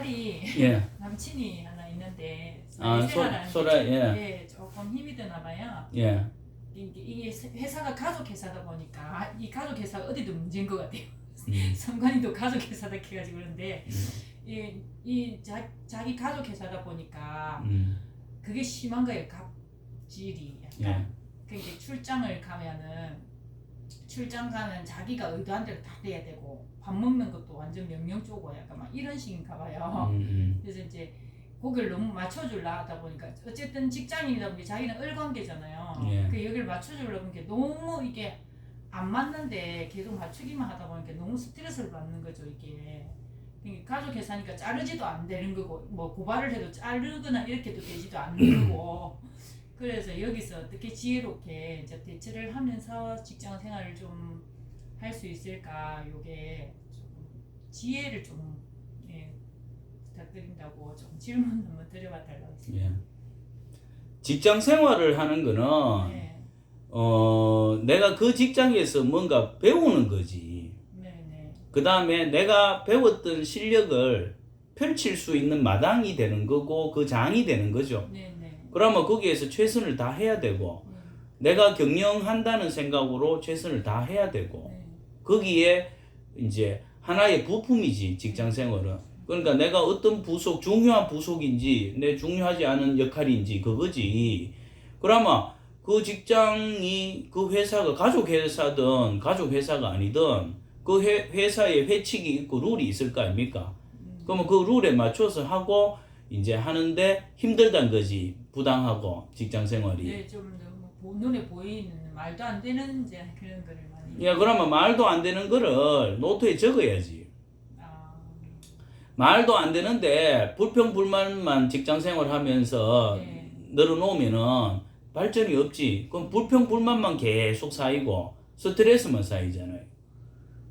딸이 예. 남친이 하나 있는데 아, 소, 사회생활하는 소라, 게 예. 예, 조금 힘이 드나 봐요. 예. 이게, 이게 회사가 가족 회사다 보니까 아, 이 가족 회사가 어디도 문제인 것 같아요. 음. 성관이도 가족 회사다 해가지고 그런데 음. 이, 이 자, 자기 가족 회사다 보니까 음. 그게 심한 거예요. 갑질이 예. 약간. 그러니까 출장을 가면은 출장 가면 자기가 의도한 대로 다 돼야 되고 밥 먹는 것도 완전 명령 쪼고 약간 막 이런 식인가 봐요. 음, 음. 그래서 이제 거기를 너무 맞춰주려 하다 보니까 어쨌든 직장인이다 보니 자기는 을관계잖아요. 예. 그 여기를 맞춰주려고 하는 게 너무 이게 안 맞는데 계속 맞추기만 하다 보니까 너무 스트레스를 받는 거죠 이게. 그러니까 가족 회사니까 자르지도 안 되는 거고 뭐 고발을 해도 자르거나 이렇게도 되지도 않는 거고 그래서 여기서 어떻게 지혜롭게 이제 대처를 하면서 직장 생활을 좀 할 수 있을까 요게 좀 지혜를 좀 예, 부탁드린다고 좀 질문 한번 드려봐 달라고 했습니다. 예. 직장 생활을 하는 거는 네, 어 내가 그 직장에서 뭔가 배우는 거지. 네, 네, 그 다음에 내가 배웠던 실력을 펼칠 수 있는 마당이 되는 거고 그 장이 되는 거죠. 네, 네, 그러면 거기에서 최선을 다 해야 되고 내가 경영한다는 생각으로 최선을 다 해야 되고 네, 거기에 이제 하나의 부품이지 직장 생활은. 그러니까 내가 어떤 부속 중요한 부속인지 내 중요하지 않은 역할인지 그거지. 그러면 그 직장이 그 회사가 가족 회사든 가족 회사가 아니든 그 회, 회사에 회칙이 있고 룰이 있을 거 아닙니까? 음, 그러면 그 룰에 맞춰서 하고 이제 하는데 힘들단 거지 부당하고 직장 생활이. 네, 좀 눈에 보이는 말도 안 되는 이제 그런 거를 많이. 야 그러면 말도 안 되는 거를 노트에 적어야지 아, 말도 안 되는데 불평 불만만 직장 생활하면서 네. 늘어놓으면은 발전이 없지. 그럼 불평 불만만 계속 쌓이고 스트레스만 쌓이잖아요.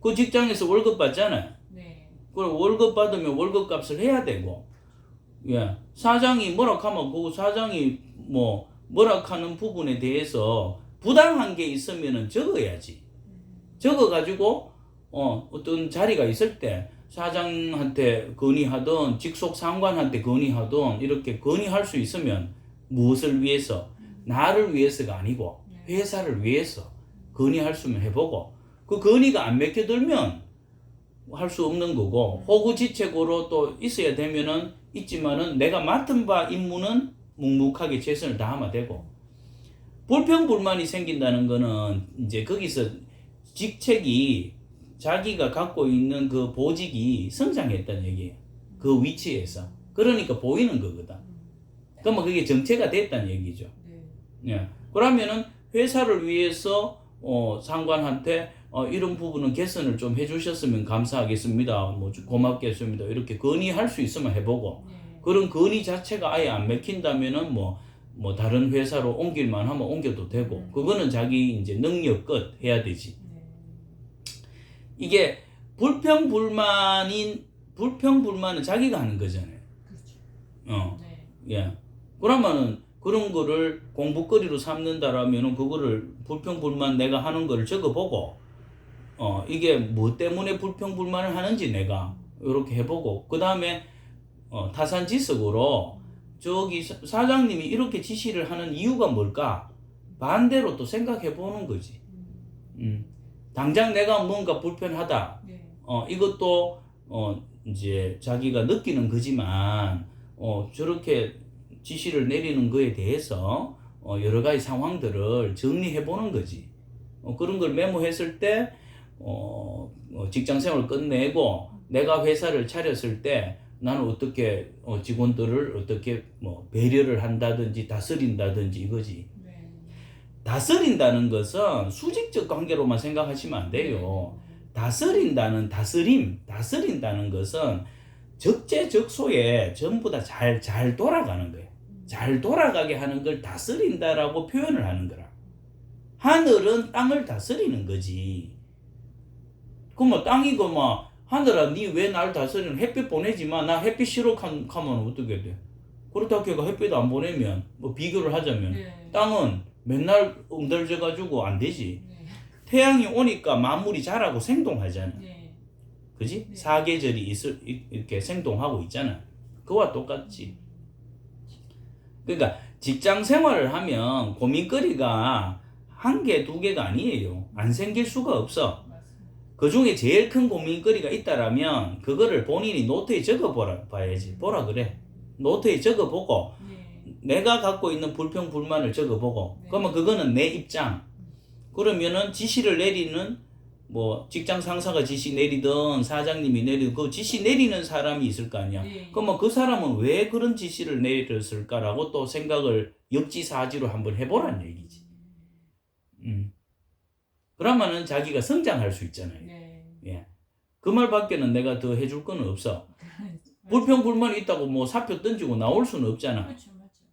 그 직장에서 월급 받잖아요. 네, 그럼 월급 받으면 월급 값을 해야 되고, 예 사장이 뭐라 하면 그 사장이 뭐 뭐라 하는 부분에 대해서 부당한 게 있으면은 적어야지. 적어가지고 어 어떤 자리가 있을 때 사장한테 건의하든 직속 상관한테 건의하든 이렇게 건의할 수 있으면 무엇을 위해서? 나를 위해서가 아니고 회사를 위해서 건의할 수면 해보고 그 건의가 안 맥혀들면 할 수 없는 거고 호구지책으로 또 있어야 되면은 있지만은 내가 맡은 바 임무는 묵묵하게 최선을 다하면 되고 불평불만이 생긴다는 거는 이제 거기서 직책이 자기가 갖고 있는 그 보직이 성장했다는 얘기예요. 그 위치에서. 그러니까 보이는 거거든. 그러면 그게 정체가 됐다는 얘기죠. 네, 예. 그러면은 회사를 위해서 어, 상관한테 어, 이런 부분은 개선을 좀 해주셨으면 감사하겠습니다. 뭐좀 고맙겠습니다. 이렇게 건의할 수 있으면 해보고 네, 그런 건의 자체가 아예 안 맥힌다면은 뭐, 뭐 다른 회사로 옮길만 하면 옮겨도 되고 그거는 자기 이제 능력껏 해야 되지. 네, 이게 불평 불만인 불평 불만은 자기가 하는 거잖아요. 그렇죠. 어, 네, 예. 그러면은 그런 거를 공부거리로 삼는다라면은 그거를 불평 불만 내가 하는 거를 적어보고 어 이게 뭐 때문에 불평 불만을 하는지 내가 이렇게 해보고 그 다음에 어, 타산지석으로 저기 사- 사장님이 이렇게 지시를 하는 이유가 뭘까 반대로 또 생각해 보는 거지. 음, 음. 당장 내가 뭔가 불편하다. 네, 어, 이것도, 어, 이제 자기가 느끼는 거지만, 어, 저렇게 지시를 내리는 거에 대해서, 어, 여러 가지 상황들을 정리해 보는 거지. 어, 그런 걸 메모했을 때, 어, 어, 직장 생활을 끝내고, 내가 회사를 차렸을 때, 나는 어떻게, 어, 직원들을 어떻게, 뭐, 배려를 한다든지, 다스린다든지 이거지. 네. 다스린다는 것은 수직적 관계로만 생각하시면 안 돼요. 다스린다는 다스림, 다스린다는 것은 적재적소에 전부 다 잘 잘 돌아가는 거예요. 잘 돌아가게 하는 걸 다스린다라고 표현을 하는 거라. 하늘은 땅을 다스리는 거지. 그뭐 땅이고 뭐 하늘아 니 왜 날 다스리는 햇빛 보내지마 나 햇빛 싫어 하- 하면 어떻게 돼? 그렇다고 해가 햇빛 안 보내면 뭐 비교를 하자면 네, 땅은 맨날 엉달져 가지고 안 되지. 네, 태양이 오니까 만물이 자라고 생동하잖아. 네, 그지? 네. 사계절이 있을 이- 이렇게 생동하고 있잖아. 그와 똑같지. 그러니까 직장 생활을 하면 고민거리가 한 개, 두 개가 아니에요. 안 생길 수가 없어. 그 중에 제일 큰 고민거리가 있다라면 그거를 본인이 노트에 적어보라 봐야지. 보라 그래. 노트에 적어보고 네. 내가 갖고 있는 불평 불만을 적어보고 네. 그러면 그거는 내 입장. 그러면은 지시를 내리는 뭐 직장 상사가 지시 내리든 사장님이 내리든 그 지시 내리는 사람이 있을 거 아니야. 네. 그러면 그 사람은 왜 그런 지시를 내렸을까라고 또 생각을 역지사지로 한번 해보란 얘기지. 음. 그러면은 자기가 성장할 수 있잖아요. 네. 그 말밖에는 내가 더 해줄 건 없어. 불평 불만이 있다고 뭐 사표 던지고 나올 수는 없잖아. 그렇죠, 맞죠.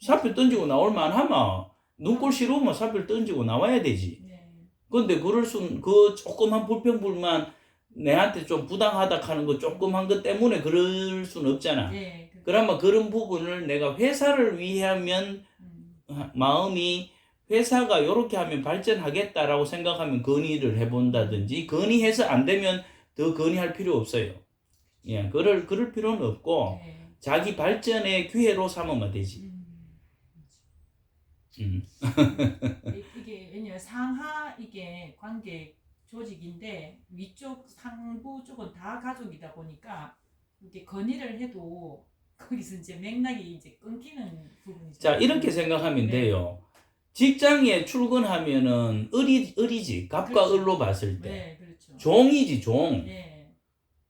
사표 던지고 나올 만하면 눈꼴 싫으면 사표를 던지고 나와야 되지. 네. 근데 그럴 순, 그 조그만 불평 불만 내한테 좀 부당하다 하는 거 조그만 것 때문에 그럴 순 없잖아. 네. 그- 그러면 그런 부분을 내가 회사를 위하면 음. 마음이 회사가 이렇게 하면 발전하겠다라고 생각하면 건의를 해본다든지 건의해서 안 되면 더 건의할 필요 없어요. 예, 그럴 그럴 필요는 없고 네. 자기 발전의 기회로 삼으면 되지. 음. 음. 이- 이게 왜냐 상하 이게 관계 조직인데 위쪽 상부 쪽은 다 가족이다 보니까 이렇게 건의를 해도 거기서 이제 맥락이 이제 끊기는 부분이죠. 자 이렇게 생각하면 네. 돼요. 직장에 출근하면은 을이 을이지 갑과 그렇죠. 을로 봤을 때 네, 그렇죠. 종이지 종. 네,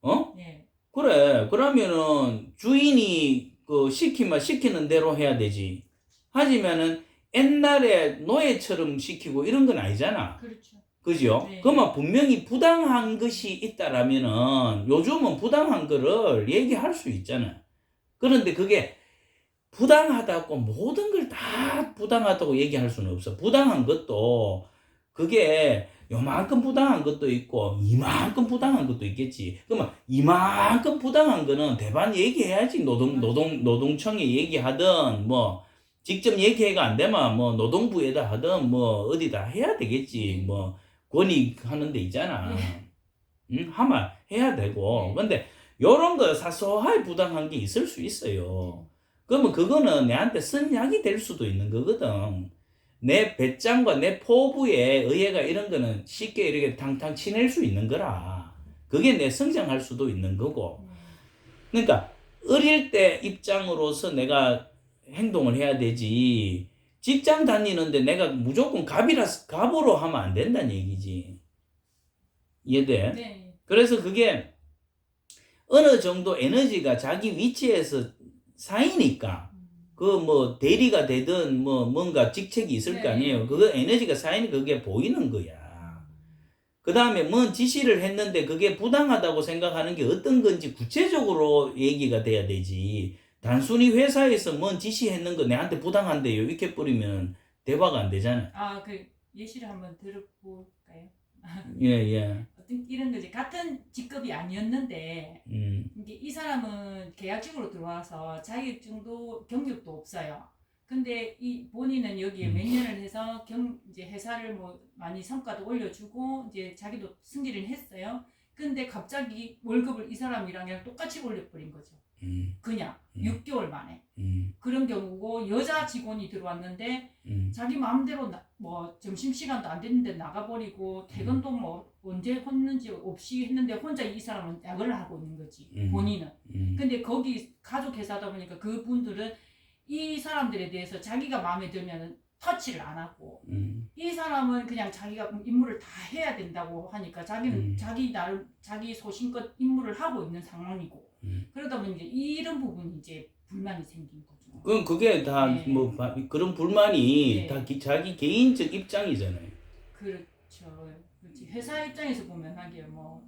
어? 네, 그래. 그러면은 주인이 그 시키면 시키는 대로 해야 되지. 하지만은 옛날에 노예처럼 시키고 이런 건 아니잖아. 그렇죠. 그죠? 네. 그러면 분명히 부당한 것이 있다라면은 요즘은 부당한 거를 얘기할 수 있잖아. 그런데 그게 부당하다고 모든 걸 다 부당하다고 얘기할 수는 없어. 부당한 것도 그게 요만큼 부당한 것도 있고 이만큼 부당한 것도 있겠지. 그러면 이만큼 부당한 거는 대반 얘기해야지 노동 노동 노동청에 얘기하든 뭐 직접 얘기가 안 되면 뭐 노동부에다 하든 뭐 어디다 해야 되겠지. 뭐 권익하는 데 있잖아. 응? 하면 해야 되고. 네. 근데 요런 거 사소하게 부당한 게 있을 수 있어요. 그러면 그거는 내한테 선약이 될 수도 있는 거거든. 내 배짱과 내 포부에 의해가 이런 거는 쉽게 이렇게 탕탕 치낼 수 있는 거라. 그게 내 성장할 수도 있는 거고. 그러니까 어릴 때 입장으로서 내가 행동을 해야 되지. 직장 다니는데 내가 무조건 갑이라 갑으로 하면 안 된다는 얘기지. 이해돼? 네, 그래서 그게 어느 정도 에너지가 자기 위치에서 쌓이니까 음. 그뭐 대리가 되든 뭐 뭔가 직책이 있을 거 네. 아니에요. 그거 에너지가 쌓이니 그게 보이는 거야. 그 다음에 뭔 지시를 했는데 그게 부당하다고 생각하는 게 어떤 건지 구체적으로 얘기가 돼야 되지. 단순히 회사에서 뭔 지시했는 거 내한테 부당한데요. 이렇게 뿌리면 대화가 안 되잖아. 아, 그 예시를 한번 들어볼까요? 예, 예. 어떤 이런 거지 같은 직급이 아니었는데 음, 이게 이 사람은 계약직으로 들어와서 자격증도 경력도 없어요. 근데 이 본인은 여기에 음. 몇 년을 해서 경 이제 회사를 뭐 많이 성과도 올려주고 이제 자기도 승진을 했어요. 근데 갑자기 월급을 이 사람이랑 그냥 똑같이 올려버린 거죠. 음, 그냥 음. 6개월 만에 음, 그런 경우고 여자 직원이 들어왔는데 음, 자기 마음대로 나, 뭐 점심 시간도 안 됐는데 나가버리고 퇴근도 뭐 언제 했는지 없이 했는데 혼자 이 사람은 약을 하고 있는 거지 음. 본인은. 음. 근데 거기 가족 회사다 보니까 그분들은 이 사람들에 대해서 자기가 마음에 들면 터치를 안 하고 음, 이 사람은 그냥 자기가 임무를 다 해야 된다고 하니까 자기는 음. 자기 나름 자기 소신껏 임무를 하고 있는 상황이고 음. 그러다 보니 이제 이런 부분이 이제 불만이 생긴 거죠. 그럼 그게 다 네. 뭐 그런 불만이 네. 다 기- 자기 개인적 입장이잖아요. 그렇죠. 그렇지. 회사 입장에서 보면 하기에 뭐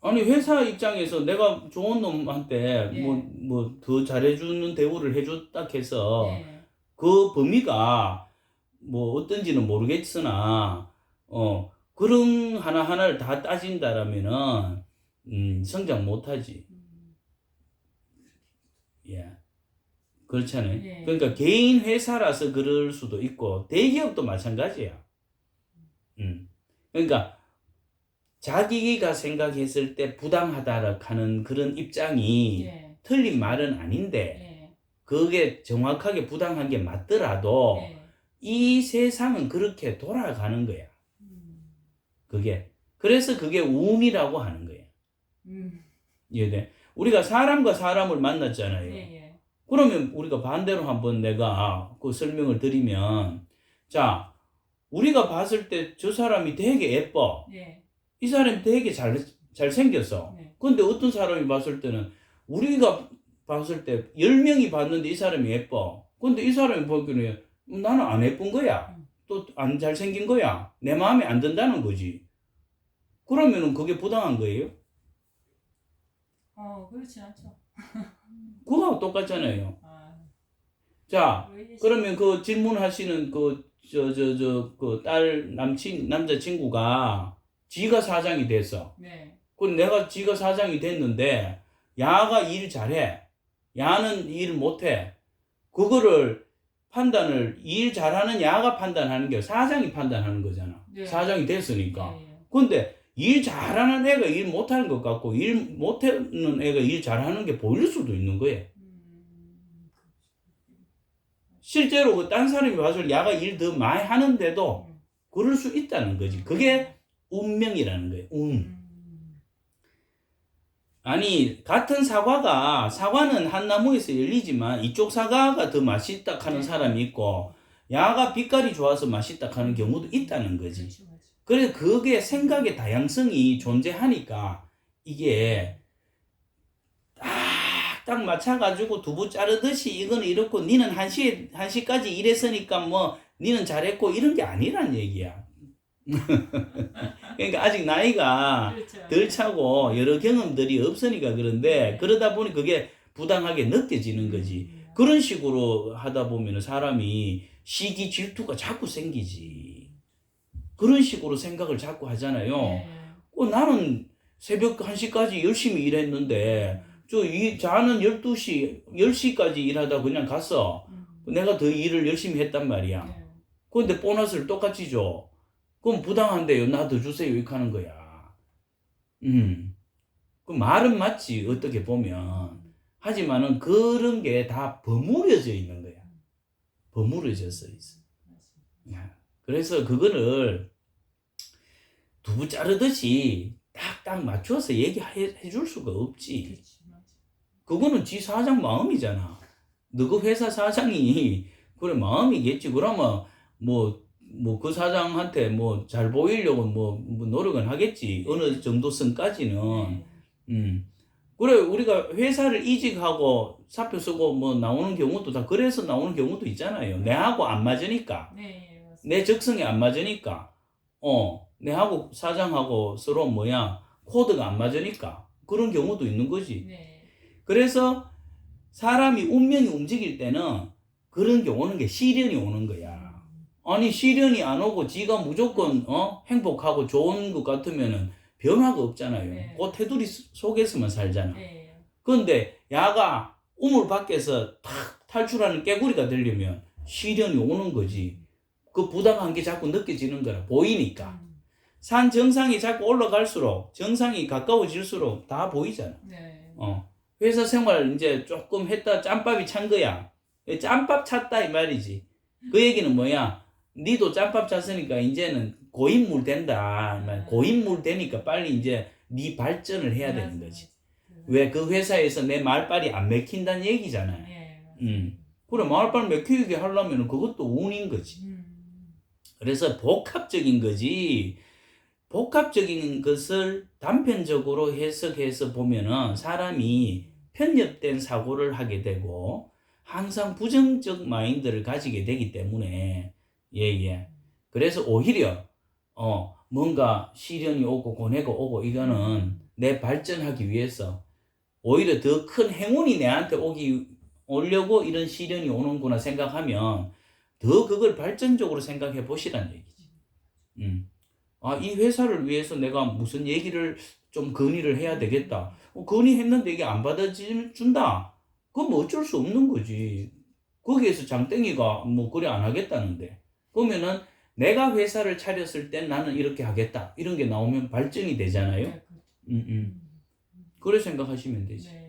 아니 회사 입장에서 내가 좋은 놈한테 네. 뭐뭐 더 잘해주는 대우를 해줬다 해서 네. 그 범위가 뭐 어떤지는 모르겠으나 어 그런 하나 하나를 다 따진다라면은 음 성장 못하지. 음, 예. 그렇잖아요. 네. 그러니까 개인 회사라서 그럴 수도 있고 대기업도 마찬가지야. 음. 그러니까 자기가 생각했을 때 부당하다 하는 그런 입장이 예. 틀린 말은 아닌데 예. 그게 정확하게 부당한 게 맞더라도 예. 이 세상은 그렇게 돌아가는 거야. 음. 그게 그래서 그게 운이라고 하는 거야. 음. 이해돼? 우리가 사람과 사람을 만났잖아요. 예. 예. 그러면 우리가 반대로 한번 내가 그 설명을 드리면 자 우리가 봤을 때 저 사람이 되게 예뻐. 예. 이 사람이 되게 잘 잘생겼어. 네. 근데 어떤 사람이 봤을 때는 우리가 봤을 때 10명이 봤는데 이 사람이 예뻐. 근데 이 사람이 보기에는 나는 안 예쁜 거야. 음. 또안 잘생긴 거야. 내 마음에 안 든다는 거지. 그러면은 그게 부당한 거예요? 어, 그렇지 않죠. 그거하고 똑같잖아요. 아, 자, 왜 그러면 그 질문하시는 그 저 저 저 그 딸 남친 남자 친구가 지가 사장이 됐어. 네. 그럼 내가 지가 사장이 됐는데 야가 일 잘해. 야는 일 못해. 그거를 판단을 일 잘하는 야가 판단하는 게 사장이 판단하는 거잖아. 네. 사장이 됐으니까. 예, 예. 근데 일 잘하는 애가 일 못하는 것 같고 일 못하는 애가 일 잘하는 게 보일 수도 있는 거예요. 음, 실제로 그 딴 사람이 와서 야가 일 더 많이 하는데도 음. 그럴 수 있다는 거지. 그게 운명이라는 거예요. 운. 음. 아니 같은 사과가 사과는 한 나무에서 열리지만 이쪽 사과가 더 맛있다 하는 네. 사람이 있고 야가 빛깔이 좋아서 맛있다 하는 경우도 있다는 거지. 그래서 그게 생각의 다양성이 존재하니까 이게 딱, 딱 맞춰가지고 두부 자르듯이 이거는 이렇고 니는 한 시에 한 시까지 일했으니까 뭐 니는 잘했고 이런 게 아니란 얘기야. 그러니까 아직 나이가 그렇죠. 덜 차고 여러 경험들이 없으니까 그런데 그러다 보니 그게 부당하게 느껴지는 거지. 음. 그런 식으로 하다 보면 사람이 시기 질투가 자꾸 생기지. 그런 식으로 생각을 자꾸 하잖아요. 예. 어, 나는 새벽 1시까지 열심히 일했는데, 저, 이, 자는 12시, 10시까지 일하다 그냥 갔어. 음. 내가 더 일을 열심히 했단 말이야. 예. 근데 보너스를 똑같이 줘. 그럼 부당한데요. 나 더 주세요. 이렇게 하는 거야. 음. 그 말은 맞지. 어떻게 보면. 하지만은 그런 게 다 버무려져 있는 거야. 버무려져서 있어. 야, 그래서 그거를 두부 자르듯이 딱딱 맞춰서 얘기해 줄 수가 없지. 그거는 지 사장 마음이잖아. 너그 회사 사장이 그래 마음이겠지. 그러면 뭐 뭐 그 사장한테 뭐 잘 보이려고 뭐, 뭐 노력은 하겠지. 어느 정도 선까지는. 네. 음. 그래 우리가 회사를 이직하고 사표 쓰고 뭐 나오는 경우도 다 그래서 나오는 경우도 있잖아요. 내하고 안 맞으니까. 네. 내 적성에 안 맞으니까. 어, 내하고 사장하고 서로 뭐야 코드가 안 맞으니까 그런 경우도 있는 거지. 네. 그래서 사람이 운명이 움직일 때는 그런 게 오는 게 시련이 오는 거야. 아니 시련이 안 오고 지가 무조건 어 행복하고 좋은 것 같으면은 변화가 없잖아요. 네. 그 테두리 속- 속에서만 살잖아. 네. 그런데 야가 우물 밖에서 탁 탈출하는 깨구리가 되려면 시련이 오는 거지. 그 부당한 게 자꾸 느껴지는 거라 보이니까. 음. 산 정상이 자꾸 올라갈수록 정상이 가까워질수록 다 보이잖아. 네. 어. 회사 생활 이제 조금 했다 짬밥이 찬 거야. 짬밥 찼다 이 말이지. 그 얘기는 뭐야? 니도 짬밥 찼으니까 이제는 고인물 된다. 이 말. 고인물 되니까 빨리 이제 네 발전을 해야 되는 거지. 맞아. 왜그 회사에서 내 말빨이 안 맥힌다는 얘기잖아요. 네, 맞습니다. 음. 그래 말빨 맥히게 하려면 그것도 운인 거지. 음. 그래서 복합적인 거지. 복합적인 것을 단편적으로 해석해서 보면은 사람이 편협된 사고를 하게 되고 항상 부정적 마인드를 가지게 되기 때문에 예예. 그래서 오히려 어 뭔가 시련이 오고 고뇌가 오고 이거는 내 발전하기 위해서 오히려 더 큰 행운이 내한테 오기 오려고 이런 시련이 오는구나 생각하면 더 그걸 발전적으로 생각해 보시라는 얘기지. 음. 아, 이 회사를 위해서 내가 무슨 얘기를 좀 건의를 해야 되겠다. 어, 건의했는데 이게 안 받아준다. 그건 뭐 어쩔 수 없는 거지. 거기에서 장땡이가 뭐 그래 안 하겠다는데. 그러면은 내가 회사를 차렸을 땐 나는 이렇게 하겠다. 이런 게 나오면 발전이 되잖아요. 네, 그렇죠. 음, 음. 그래 생각하시면 되지. 네.